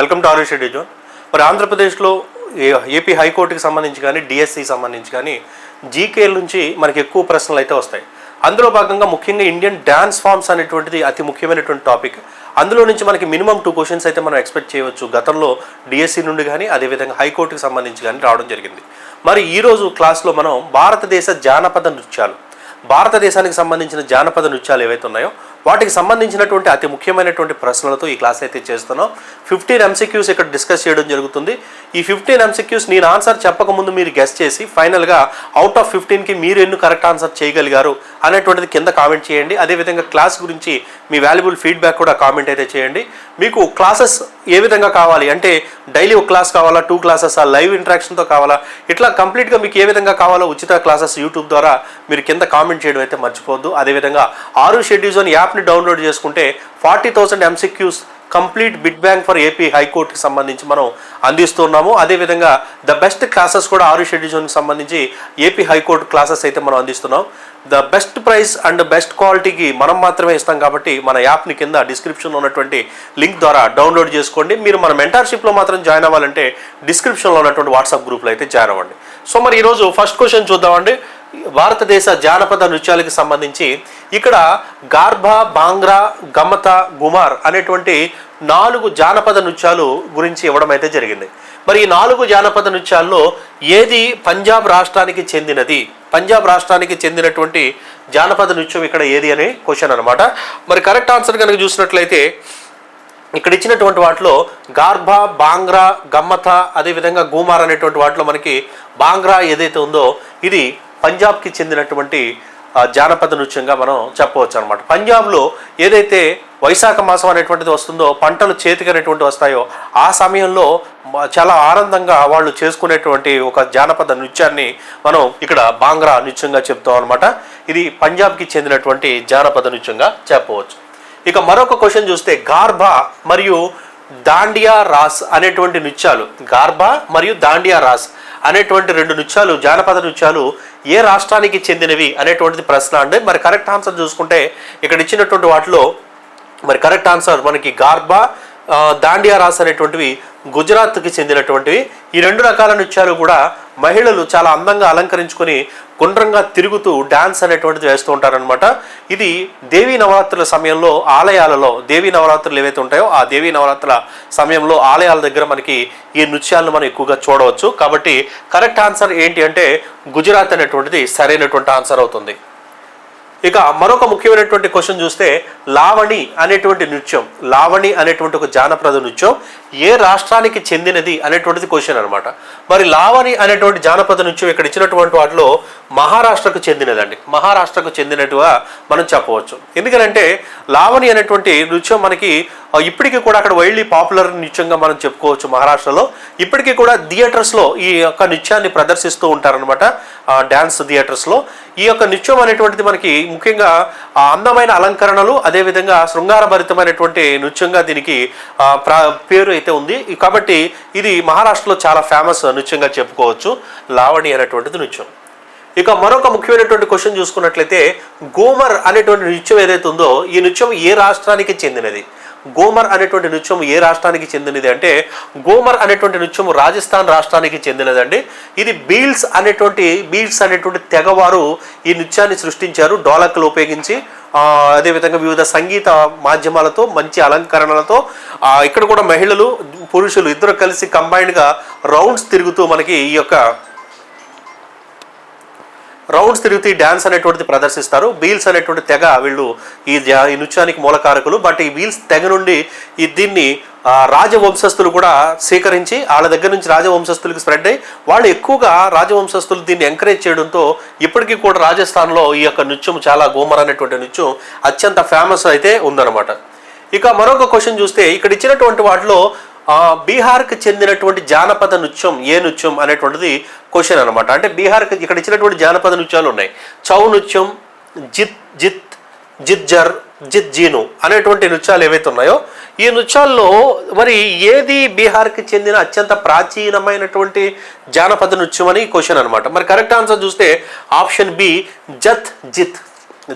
Welcome to ఆరు షెడ్యూ zone. మరి ఆంధ్రప్రదేశ్లో ఏ- ఏపీ హైకోర్టుకి సంబంధించి కానీ డిఎస్సి సంబంధించి కానీ జీకేఎల్ నుంచి మనకి ఎక్కువ ప్రశ్నలు అయితే వస్తాయి. అందులో భాగంగా ముఖ్యంగా ఇండియన్ డ్యాన్స్ ఫార్మ్స్ అనేటువంటిది అతి ముఖ్యమైనటువంటి టాపిక్. అందులో నుంచి మనకి మినిమం టూ క్వశ్చన్స్ అయితే మనం ఎక్స్పెక్ట్ చేయవచ్చు. గతంలో డిఎస్సి నుండి కానీ అదేవిధంగా హైకోర్టుకి సంబంధించి కానీ రావడం జరిగింది. మరి ఈరోజు క్లాస్లో మనం భారతదేశ జానపద నృత్యాలు భారతదేశానికి సంబంధించిన జానపద నృత్యాలు ఏవైతే ఉన్నాయో వాటికి సంబంధించినటువంటి అతి ముఖ్యమైనటువంటి ప్రశ్నలతో ఈ క్లాస్ అయితే చేస్తున్నాం. ఫిఫ్టీన్ ఎంసీక్యూస్ ఇక్కడ డిస్కస్ చేయడం జరుగుతుంది. ఈ ఫిఫ్టీన్ ఎంసీక్యూస్ నేను ఆన్సర్ చెప్పకముందు మీరు గెస్ట్ చేసి ఫైనల్గా అవుట్ ఆఫ్ ఫిఫ్టీన్కి మీరు ఎన్ని కరెక్ట్ ఆన్సర్ చేయగలిగారు అనేటువంటిది కింద కామెంట్ చేయండి. అదేవిధంగా క్లాస్ గురించి మీ వాల్యుబుల్ ఫీడ్బ్యాక్ కూడా కామెంట్ అయితే చేయండి. మీకు క్లాసెస్ ఏ విధంగా కావాలి? అంటే డైలీ ఒక క్లాస్ కావాలా? టూ క్లాసెస్ ఆ లైవ్ ఇంటరాక్షన్తో కావాలా? ఇట్లా కంప్లీట్గా మీకు ఏ విధంగా కావాలో ఉచిత క్లాసెస్ యూట్యూబ్ ద్వారా మీరు కింద కామెంట్ చేయడం అయితే మర్చిపోవద్దు. అదేవిధంగా ఆరు షెడ్యూజన్ యాప్ యాప్ని డౌన్లోడ్ చేసుకుంటే forty thousand MCQs complete bit bank for AP హైకోర్టుకి సంబంధించి మనం అందిస్తున్నాము. అదేవిధంగా ద బెస్ట్ క్లాసెస్ కూడా ఆరు షెడ్యూల్ జోన్కి సంబంధించి ఏపీ హైకోర్టు క్లాసెస్ అయితే మనం అందిస్తున్నాం. The best price and best క్వాలిటీకి మనం మాత్రమే ఇస్తాం కాబట్టి మన యాప్ని కింద డిస్క్రిప్షన్లో ఉన్నటువంటి లింక్ ద్వారా డౌన్లోడ్ చేసుకోండి. మీరు మన మెంటర్షిప్లో మాత్రం జాయిన్ అవ్వాలంటే డిస్క్రిప్షన్లో ఉన్నటువంటి వాట్సాప్ గ్రూప్లో అయితే జాయిన్ అవ్వండి. సో మరి ఈరోజు ఫస్ట్ క్వశ్చన్ చూద్దామండి. భారతదేశ జానపద నృత్యాలకు సంబంధించి ఇక్కడ గార్భ బాంగ్రా గమత గుమార్ అనేటువంటి నాలుగు జానపద నృత్యాలు గురించి ఇవ్వడం అయితే జరిగింది. మరి ఈ నాలుగు జానపద నృత్యాల్లో ఏది పంజాబ్ రాష్ట్రానికి చెందినది? పంజాబ్ రాష్ట్రానికి చెందినటువంటి జానపద నృత్యం ఇక్కడ ఏది అనే క్వశ్చన్ అనమాట మరి కరెక్ట్ ఆన్సర్ కనుక చూసినట్లయితే ఇక్కడ ఇచ్చినటువంటి వాటిలో గార్భా బాంగ్రా గమ్మత అదేవిధంగా గూమార్ అనేటువంటి వాటిలో మనకి బాంగ్రా ఏదైతే ఉందో ఇది పంజాబ్కి చెందినటువంటి జానపద నృత్యంగా మనం చెప్పవచ్చు అనమాట పంజాబ్లో ఏదైతే వైశాఖ మాసం అనేటువంటిది వస్తుందో పంటలు చేతికి అనేటువంటి వస్తాయో ఆ సమయంలో చాలా ఆనందంగా వాళ్ళు చేసుకునేటువంటి ఒక జానపద నృత్యాన్ని మనం ఇక్కడ బాంగ్రా నృత్యంగా చెప్తాం అనమాట ఇది పంజాబ్కి చెందినటువంటి జానపద నృత్యంగా చెప్పవచ్చు. ఇక మరొక క్వశ్చన్ చూస్తే గార్భా మరియు దాండియా రాస్ అనేటువంటి నృత్యాలు గార్బా మరియు దాండియా రాస్ అనేటువంటి రెండు నృత్యాలు జానపద నృత్యాలు ఏ రాష్ట్రానికి చెందినవి అనేటువంటిది ప్రశ్న అండి. మరి కరెక్ట్ ఆన్సర్ చూసుకుంటే ఇక్కడ ఇచ్చినటువంటి వాటిలో మరి కరెక్ట్ ఆన్సర్ మనకి గార్బా దాండియా రాస్ అనేటువంటివి గుజరాత్కి చెందినటువంటివి. ఈ రెండు రకాల నృత్యాలు కూడా మహిళలు చాలా అందంగా అలంకరించుకొని గుండ్రంగా తిరుగుతూ డ్యాన్స్ అనేటువంటిది వేస్తూ ఉంటారనమాట ఇది దేవీ నవరాత్రుల సమయంలో ఆలయాలలో దేవీ నవరాత్రులు ఏవైతే ఉంటాయో ఆ దేవీ నవరాత్రుల సమయంలో ఆలయాల దగ్గర మనకి ఈ నృత్యాలను మనం ఎక్కువగా చూడవచ్చు. కాబట్టి కరెక్ట్ ఆన్సర్ ఏంటి అంటే గుజరాత్ అనేటువంటిది సరైనటువంటి ఆన్సర్ అవుతుంది. ఇక మరొక ముఖ్యమైనటువంటి క్వశ్చన్ చూస్తే లావణి అనేటువంటి నృత్యం లావణి అనేటువంటి ఒక జానపద నృత్యం ఏ రాష్ట్రానికి చెందినది అనేటువంటిది క్వశ్చన్ అనమాట మరి లావణి అనేటువంటి జానపద నృత్యం ఇక్కడ ఇచ్చినటువంటి వాటిలో మహారాష్ట్రకు చెందినదండి. మహారాష్ట్రకు చెందినట్టుగా మనం చెప్పవచ్చు. ఎందుకంటే లావణి అనేటువంటి నృత్యం మనకి ఇప్పటికీ కూడా అక్కడ వైల్డ్లీ పాపులర్ నృత్యంగా మనం చెప్పుకోవచ్చు మహారాష్ట్రలో. ఇప్పటికీ కూడా థియేటర్స్లో ఈ యొక్క నృత్యాన్ని ప్రదర్శిస్తూ ఉంటారనమాట డ్యాన్స్ థియేటర్స్లో ఈ యొక్క నృత్యం అనేటువంటిది మనకి ముఖ్యంగా ఆ, అందమైన అలంకరణలు అదేవిధంగా శృంగారభరితమైనటువంటి నృత్యంగా దీనికి ప్రా పేరు అయితే ఉంది. కాబట్టి ఇది మహారాష్ట్రలో చాలా ఫేమస్ నృత్యంగా చెప్పుకోవచ్చు. లావణి అనేటువంటిది నృత్యం. ఇక మరొక ముఖ్యమైనటువంటి క్వశ్చన్ చూసుకున్నట్లయితే గోమర్ అనేటువంటి నృత్యం ఏదైతే ఉందో ఈ నృత్యం ఏ రాష్ట్రానికి చెందినది? గోమర్ అనేటువంటి నృత్యం ఏ రాష్ట్రానికి చెందినది అంటే గోమర్ అనేటువంటి నృత్యం రాజస్థాన్ రాష్ట్రానికి చెందినదండి. ఇది బీల్స్ అనేటువంటి బీల్స్ అనేటువంటి తెగవారు ఈ నృత్యాన్ని సృష్టించారు డోలక్లు ఉపయోగించి. అదేవిధంగా వివిధ సంగీత మాధ్యమాలతో మంచి అలంకరణలతో. ఇక్కడ కూడా మహిళలు పురుషులు ఇద్దరు కలిసి కంబైన్డ్గా రౌండ్స్ తిరుగుతూ మనకి ఈ యొక్క రౌండ్స్ తిరుగుతూ డ్యాన్స్ అనేటువంటిది ప్రదర్శిస్తారు. బీల్స్ అనేటువంటి తెగ వీళ్ళు ఈ ఈ నృత్యానికి మూలకారకులు బట్ ఈ బీల్స్ తెగ నుండి ఈ దీన్ని రాజవంశస్థులు కూడా స్వీకరించి వాళ్ళ దగ్గర నుంచి రాజవంశస్థులకు స్ప్రెడ్ అయ్యి వాళ్ళు ఎక్కువగా రాజవంశస్థులు దీన్ని ఎంకరేజ్ చేయడంతో ఇప్పటికీ కూడా రాజస్థాన్లో ఈ యొక్క నృత్యం చాలా గోమర్ అనేటువంటి నృత్యం అత్యంత ఫేమస్ అయితే ఉందన్నమాట. ఇక మరొక క్వశ్చన్ చూస్తే ఇక్కడ ఇచ్చినటువంటి వాటిలో బీహార్కి చెందినటువంటి జానపద నృత్యం ఏ నృత్యం అనేటువంటిది క్వశ్చన్ అనమాట అంటే బీహార్కి ఇక్కడ ఇచ్చినటువంటి జానపద నృత్యాలు ఉన్నాయి. చౌ నృత్యం జిత్ జిత్ జిజ్జర్ జిత్ జీను అనేటువంటి నృత్యాలు ఏవైతే ఉన్నాయో ఈ నృత్యాల్లో మరి ఏది బీహార్కి చెందిన అత్యంత ప్రాచీనమైనటువంటి జానపద నృత్యం అని క్వశ్చన్ అనమాట మరి కరెక్ట్ ఆన్సర్ చూస్తే ఆప్షన్ బి జత్ జిత్.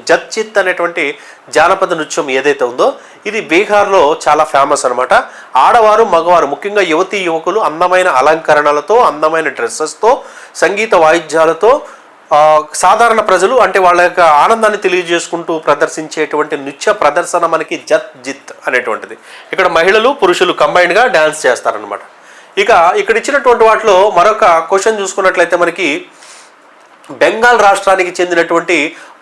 జత్చిత్ అనేటువంటి జానపద నృత్యం ఏదైతే ఉందో ఇది బీహార్లో చాలా ఫేమస్ అనమాట ఆడవారు మగవారు ముఖ్యంగా యువతీ యువకులు అందమైన అలంకరణలతో అందమైన డ్రెస్సెస్తో సంగీత వాయిద్యాలతో సాధారణ ప్రజలు అంటే వాళ్ళ యొక్క ఆనందాన్ని తెలియజేసుకుంటూ ప్రదర్శించేటువంటి నృత్య ప్రదర్శన మనకి జత్ జిత్ అనేటువంటిది. ఇక్కడ మహిళలు పురుషులు కంబైన్డ్గా డ్యాన్స్ చేస్తారనమాట ఇక ఇక్కడ ఇచ్చినటువంటి వాటిలో మరొక క్వశ్చన్ చూసుకున్నట్లయితే మనకి బెంగాల్ రాష్ట్రానికి చెందినటువంటి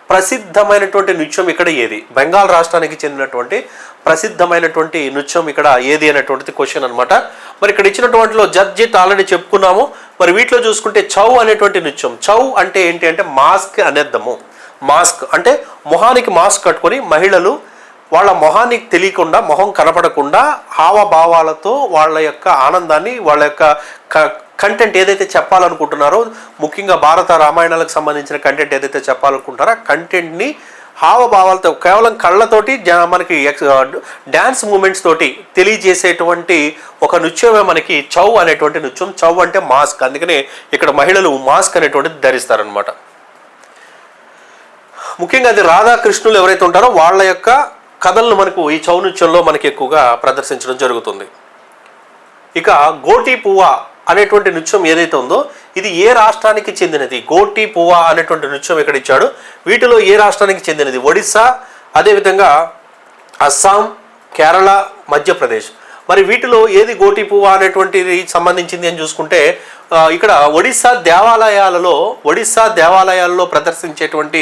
ప్రసిద్ధమైనటువంటి నృత్యం ఇక్కడ ఏది? బెంగాల్ రాష్ట్రానికి చెందినటువంటి ప్రసిద్ధమైనటువంటి నృత్యం ఇక్కడ ఏది అనేటువంటిది క్వశ్చన్ అనమాట మరి ఇక్కడ ఇచ్చినటువంటిలో జడ్జిట్ ఆల్రెడీ చెప్పుకున్నాము. మరి వీటిలో చూసుకుంటే చౌ అనేటువంటి నృత్యం. చౌ అంటే ఏంటి అంటే మాస్క్ అనేద్దాము. మాస్క్ అంటే మొహానికి మాస్క్ కట్టుకొని మహిళలు వాళ్ళ మొహానికి తెలియకుండా మొహం కనపడకుండా హావభావాలతో వాళ్ళ యొక్క ఆనందాన్ని వాళ్ళ యొక్క కంటెంట్ ఏదైతే చెప్పాలనుకుంటున్నారో ముఖ్యంగా భారత రామాయణాలకు సంబంధించిన కంటెంట్ ఏదైతే చెప్పాలనుకుంటారో ఆ కంటెంట్ని హావభావాలతో కేవలం కళ్ళతోటి మనకి డ్యాన్స్ మూమెంట్స్ తోటి తెలియజేసేటువంటి ఒక నృత్యమే మనకి చౌ అనేటువంటి నృత్యం. చౌ అంటే మాస్క్. అందుకనే ఇక్కడ మహిళలు మాస్క్ అనేటువంటిది ధరిస్తారనమాట ముఖ్యంగా అది రాధాకృష్ణులు ఎవరైతే ఉంటారో వాళ్ళ యొక్క కథలను మనకు ఈ చౌనృత్యంలో మనకి ఎక్కువగా ప్రదర్శించడం జరుగుతుంది. ఇక గోటి పువ్వ అనేటువంటి నృత్యం ఏదైతే ఉందో ఇది ఏ రాష్ట్రానికి చెందినది? గోటి పువ్వ అనేటువంటి నృత్యం ఇక్కడ ఇచ్చాడు వీటిలో ఏ రాష్ట్రానికి చెందినది? ఒడిస్సా అదేవిధంగా అస్సాం కేరళ మధ్యప్రదేశ్. మరి వీటిలో ఏది గోటి పువ్వు అనేటువంటిది సంబంధించింది అని చూసుకుంటే ఇక్కడ ఒడిస్సా దేవాలయాలలో ఒడిస్సా దేవాలయాలలో ప్రదర్శించేటువంటి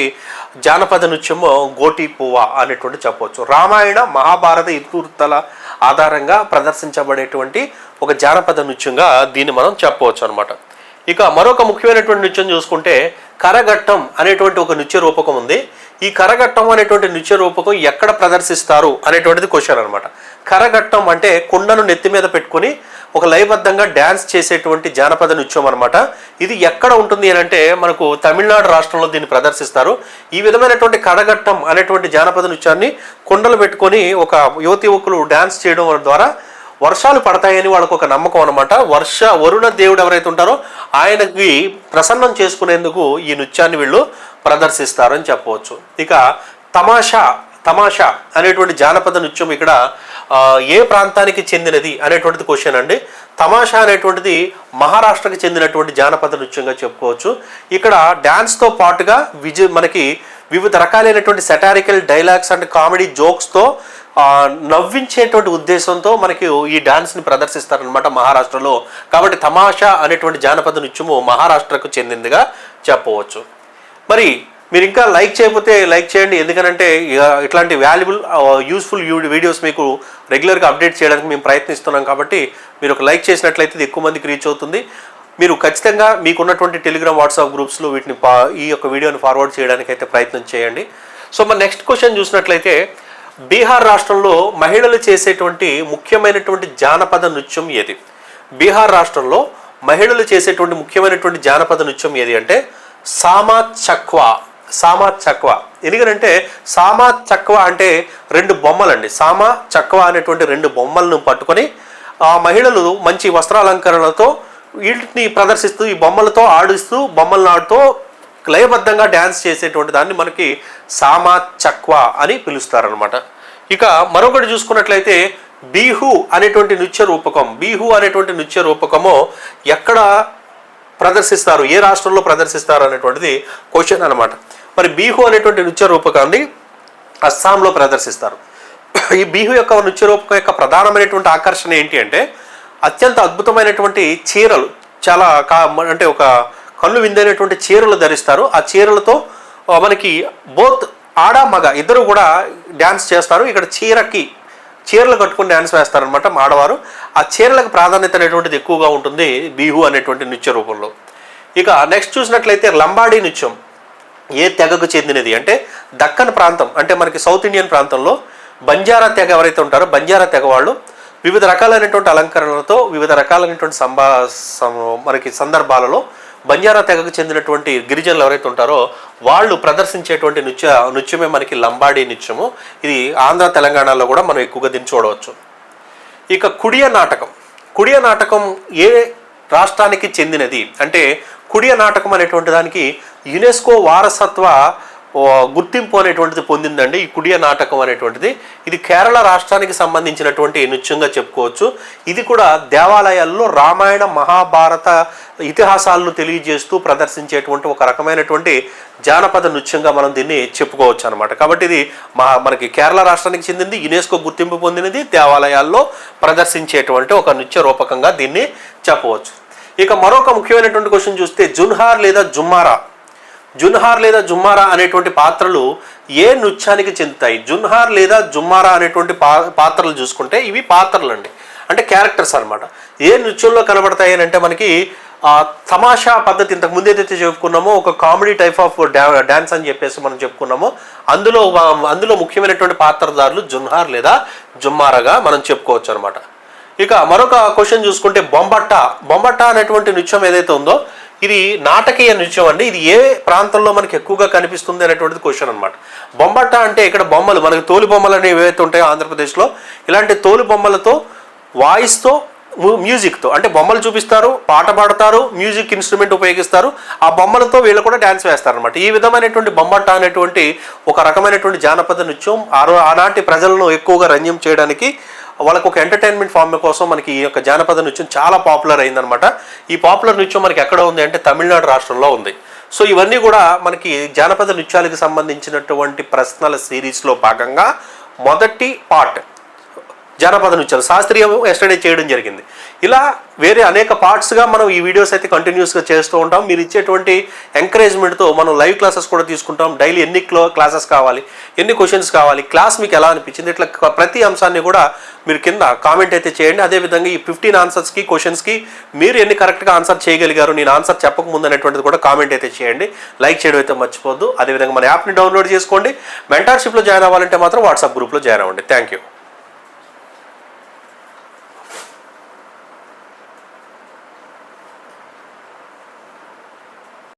జానపద నృత్యము గోటి పువ్వ అనేటువంటి చెప్పవచ్చు. రామాయణ మహాభారత ఇతివృత్తాల ఆధారంగా ప్రదర్శించబడేటువంటి ఒక జానపద నృత్యంగా దీన్ని మనం చెప్పవచ్చు అనమాట ఇక మరొక ముఖ్యమైనటువంటి నృత్యం చూసుకుంటే కరగట్టం అనేటువంటి ఒక నృత్య రూపకం ఉంది. ఈ కరగట్టం అనేటువంటి నృత్య రూపకం ఎక్కడ ప్రదర్శిస్తారు అనేటువంటిది క్వశ్చన్ అనమాట కరగట్టం అంటే కుండను నెత్తి మీద పెట్టుకొని ఒక లయబద్ధంగా డ్యాన్స్ చేసేటువంటి జానపద నృత్యం అనమాట ఇది ఎక్కడ ఉంటుంది అని అంటే మనకు తమిళనాడు రాష్ట్రంలో దీన్ని ప్రదర్శిస్తారు. ఈ విధమైనటువంటి కరగట్టం అనేటువంటి జానపద నృత్యాన్ని కుండలు పెట్టుకొని ఒక యువతి యువకులు డ్యాన్స్ చేయడం ద్వారా వర్షాలు పడతాయని వాళ్ళకు ఒక నమ్మకం అనమాట వర్ష వరుణ దేవుడు ఎవరైతే ఉంటారో ఆయనకి ప్రసన్నం చేసుకునేందుకు ఈ నృత్యాన్ని వీళ్ళు ప్రదర్శిస్తారని చెప్పవచ్చు. ఇక తమాషా తమాషా అనేటువంటి జానపద నృత్యం ఇక్కడ ఏ ప్రాంతానికి చెందినది అనేటువంటిది క్వశ్చన్ అండి. తమాషా అనేటువంటిది మహారాష్ట్రకి చెందినటువంటి జానపద నృత్యంగా చెప్పుకోవచ్చు. ఇక్కడ డ్యాన్స్తో పాటుగా విజయ్ మనకి వివిధ రకాలైనటువంటి సెటారికల్ డైలాగ్స్ అండ్ కామెడీ జోక్స్తో నవ్వించేటువంటి ఉద్దేశంతో మనకి ఈ డాన్స్ని ప్రదర్శిస్తారనమాట మహారాష్ట్రలో. కాబట్టి తమాషా అనేటువంటి జానపద నృత్యము మహారాష్ట్రకు చెందిందిగా చెప్పవచ్చు. మరి మీరు ఇంకా లైక్ చేయకపోతే లైక్ చేయండి. ఎందుకనంటే ఇట్లాంటి వాల్యుబుల్ యూస్ఫుల్ వీడియోస్ మీకు రెగ్యులర్గా అప్డేట్ చేయడానికి మేము ప్రయత్నిస్తున్నాం కాబట్టి మీరు ఒక లైక్ చేసినట్లయితే ఇది ఎక్కువ మందికి రీచ్ అవుతుంది. మీరు ఖచ్చితంగా మీకున్నటువంటి టెలిగ్రామ్ వాట్సాప్ గ్రూప్స్లో వీటిని ఈ యొక్క వీడియోని ఫార్వర్డ్ చేయడానికి అయితే ప్రయత్నం చేయండి. సో మన నెక్స్ట్ క్వశ్చన్ చూసినట్లయితే బీహార్ రాష్ట్రంలో మహిళలు చేసేటువంటి ముఖ్యమైనటువంటి జానపద నృత్యం ఏది? బీహార్ రాష్ట్రంలో మహిళలు చేసేటువంటి ముఖ్యమైనటువంటి జానపద నృత్యం ఏది అంటే సామా చక్వా. సామా చక్వా. ఎందుకంటే సామా చక్వా అంటే రెండు బొమ్మలండి. సామా చక్వా అనేటువంటి రెండు బొమ్మలను పట్టుకొని ఆ మహిళలు మంచి వస్త్రాలంకరణలతో వీటిని ప్రదర్శిస్తూ ఈ బొమ్మలతో ఆడిస్తూ బొమ్మలను ఆడుతూ లయబద్ధంగా డ్యాన్స్ చేసేటువంటి దాన్ని మనకి సామా చక్వా అని పిలుస్తారనమాట ఇక మరొకటి చూసుకున్నట్లయితే బీహు అనేటువంటి నృత్య రూపకం బీహు అనేటువంటి నృత్య రూపకము ఎక్కడ ప్రదర్శిస్తారు ఏ రాష్ట్రంలో ప్రదర్శిస్తారు అనేటువంటిది క్వశ్చన్ అనమాట మరి బీహు అనేటువంటి నృత్య రూపకాన్ని అస్సాంలో ప్రదర్శిస్తారు. ఈ బీహు యొక్క నృత్య రూపకం యొక్క ప్రధానమైనటువంటి ఆకర్షణ ఏంటి అంటే అత్యంత అద్భుతమైనటువంటి చీరలు చాలా కా అంటే ఒక కళ్ళు విందైనటువంటి చీరలు ధరిస్తారు. ఆ చీరలతో మనకి బోత్ ఆడ మగ ఇద్దరు కూడా డ్యాన్స్ చేస్తారు. ఇక్కడ చీరకి చీరలు కట్టుకుని డ్యాన్స్ వేస్తారనమాట ఆడవారు. ఆ చీరలకు ప్రాధాన్యత అనేటువంటిది ఎక్కువగా ఉంటుంది బీహు అనేటువంటి నృత్య రూపంలో. ఇక నెక్స్ట్ చూసినట్లయితే లంబాడీ నృత్యం. ఏ తెగకు చెందినది? అంటే దక్కన్ ప్రాంతం అంటే మనకి సౌత్ ఇండియన్ ప్రాంతంలో బంజారా తెగ ఎవరైతే ఉంటారో బంజారా తెగ వాళ్ళు వివిధ రకాలైనటువంటి అలంకరణలతో వివిధ రకాలైనటువంటి సంభా మనకి సందర్భాలలో బంజారా తెగకు చెందినటువంటి గిరిజనులు ఎవరైతే ఉంటారో వాళ్ళు ప్రదర్శించేటువంటి నృత్య నృత్యమే మనకి లంబాడీ నృత్యము. ఇది ఆంధ్ర తెలంగాణలో కూడా మనం ఎక్కువగా దీన్ని చూడవచ్చు. ఇక కుడియ నాటకం. కుడియ నాటకం ఏ రాష్ట్రానికి చెందినది? అంటే కుడియ నాటకం అనేటువంటి దానికి యునెస్కో వారసత్వ గుర్తింపు అనేటువంటిది పొందిందండి. ఈ కుడియ నాటకం అనేటువంటిది. ఇది కేరళ రాష్ట్రానికి సంబంధించినటువంటి నృత్యంగా చెప్పుకోవచ్చు. ఇది కూడా దేవాలయాల్లో రామాయణ మహాభారత ఇతిహాసాలను తెలియజేస్తూ ప్రదర్శించేటువంటి ఒక రకమైనటువంటి జానపద నృత్యంగా మనం దీన్ని చెప్పుకోవచ్చు అనమాట కాబట్టి ఇది మా మనకి కేరళ రాష్ట్రానికి చెందింది. యునెస్కో గుర్తింపు పొందినది. దేవాలయాల్లో ప్రదర్శించేటువంటి ఒక నృత్య రూపకంగా దీన్ని చెప్పవచ్చు. ఇక మరొక ముఖ్యమైనటువంటి క్వశ్చన్ చూస్తే జున్హార్ లేదా జుమ్మారా? జున్హార్ లేదా జుమ్మారా అనేటువంటి పాత్రలు ఏ నృత్యానికి చెందుతాయి? జున్హార్ లేదా జుమ్మారా అనేటువంటి పా పాత్రలు చూసుకుంటే ఇవి పాత్రలు అండి అంటే క్యారెక్టర్స్ అనమాట ఏ నృత్యంలో కనబడతాయి అని అంటే మనకి ఆ, తమాషా పద్ధతి ఇంతకు ముందు ఏదైతే చెప్పుకున్నామో ఒక కామెడీ టైప్ ఆఫ్ డ్యాన్స్ అని చెప్పేసి మనం చెప్పుకున్నామో అందులో అందులో ముఖ్యమైనటువంటి పాత్రదారులు జున్హార్ లేదా జుమ్మారాగా మనం చెప్పుకోవచ్చు అనమాట ఇక మరొక క్వశ్చన్ చూసుకుంటే బొంబట్ట. బొంబట్ట అనేటువంటి నృత్యం ఏదైతే ఉందో ఇది నాటకీయ నృత్యం అండి. ఇది ఏ ప్రాంతంలో మనకి ఎక్కువగా కనిపిస్తుంది అనేటువంటిది క్వశ్చన్ అనమాట బొమ్మట అంటే ఇక్కడ బొమ్మలు మనకి తోలు బొమ్మలు అనేవి ఏవైతే ఉంటాయో ఆంధ్రప్రదేశ్లో ఇలాంటి తోలు బొమ్మలతో వాయిస్తో మ్యూజిక్తో అంటే బొమ్మలు చూపిస్తారు పాట పాడతారు మ్యూజిక్ ఇన్స్ట్రుమెంట్ ఉపయోగిస్తారు ఆ బొమ్మలతో వీళ్ళు కూడా డ్యాన్స్ వేస్తారు అనమాట ఈ విధమైనటువంటి బొమ్మట్ట అనేటువంటి ఒక రకమైనటువంటి జానపద నృత్యం ఆ ఆనాటి ప్రజలను ఎక్కువగా రంజ్యం చేయడానికి వాళ్ళకు ఒక ఎంటర్టైన్మెంట్ ఫామ్ కోసం మనకి ఈ యొక్క జానపద నృత్యం చాలా పాపులర్ అయిందనమాట ఈ పాపులర్ నృత్యం మనకి ఎక్కడ ఉంది అంటే తమిళనాడు రాష్ట్రంలో ఉంది. సో ఇవన్నీ కూడా మనకి జానపద నృత్యాలకు సంబంధించినటువంటి ప్రశ్నల సిరీస్లో భాగంగా మొదటి పార్ట్ జానపద నృత్యాలు శాస్త్రీయం ఎస్టర్డే చేయడం జరిగింది. ఇలా వేరే అనేక పార్ట్స్గా మనం ఈ వీడియోస్ అయితే కంటిన్యూస్గా చేస్తూ ఉంటాం. మీరు ఇచ్చేటువంటి ఎంకరేజ్మెంట్తో మనం లైవ్ క్లాసెస్ కూడా తీసుకుంటాం. డైలీ ఎన్ని క్లో క్లాసెస్ కావాలి ఎన్ని క్వశ్చన్స్ కావాలి క్లాస్ మీకు ఎలా అనిపించింది ఇట్లా ప్రతి అంశాన్ని కూడా మీరు కింద కామెంట్ అయితే చేయండి. అదేవిధంగా ఈ ఫిఫ్టీన్ ఆన్సర్స్కి క్వశ్చన్స్కి మీరు ఎన్ని కరెక్ట్గా ఆన్సర్ చేయగలిగారు నేను ఆన్సర్ చెప్పకముందు అనేటువంటిది కూడా కామెంట్ అయితే చేయండి. లైక్ చేయడం అయితే మర్చిపోద్దు. అదేవిధంగా మన యాప్ని డౌన్లోడ్ చేసుకోండి. మెంటార్షిప్లో జాయిన్ అవ్వాలంటే మాత్రం వాట్సాప్ గ్రూప్లో జాయిన్ అవ్వండి. Thank you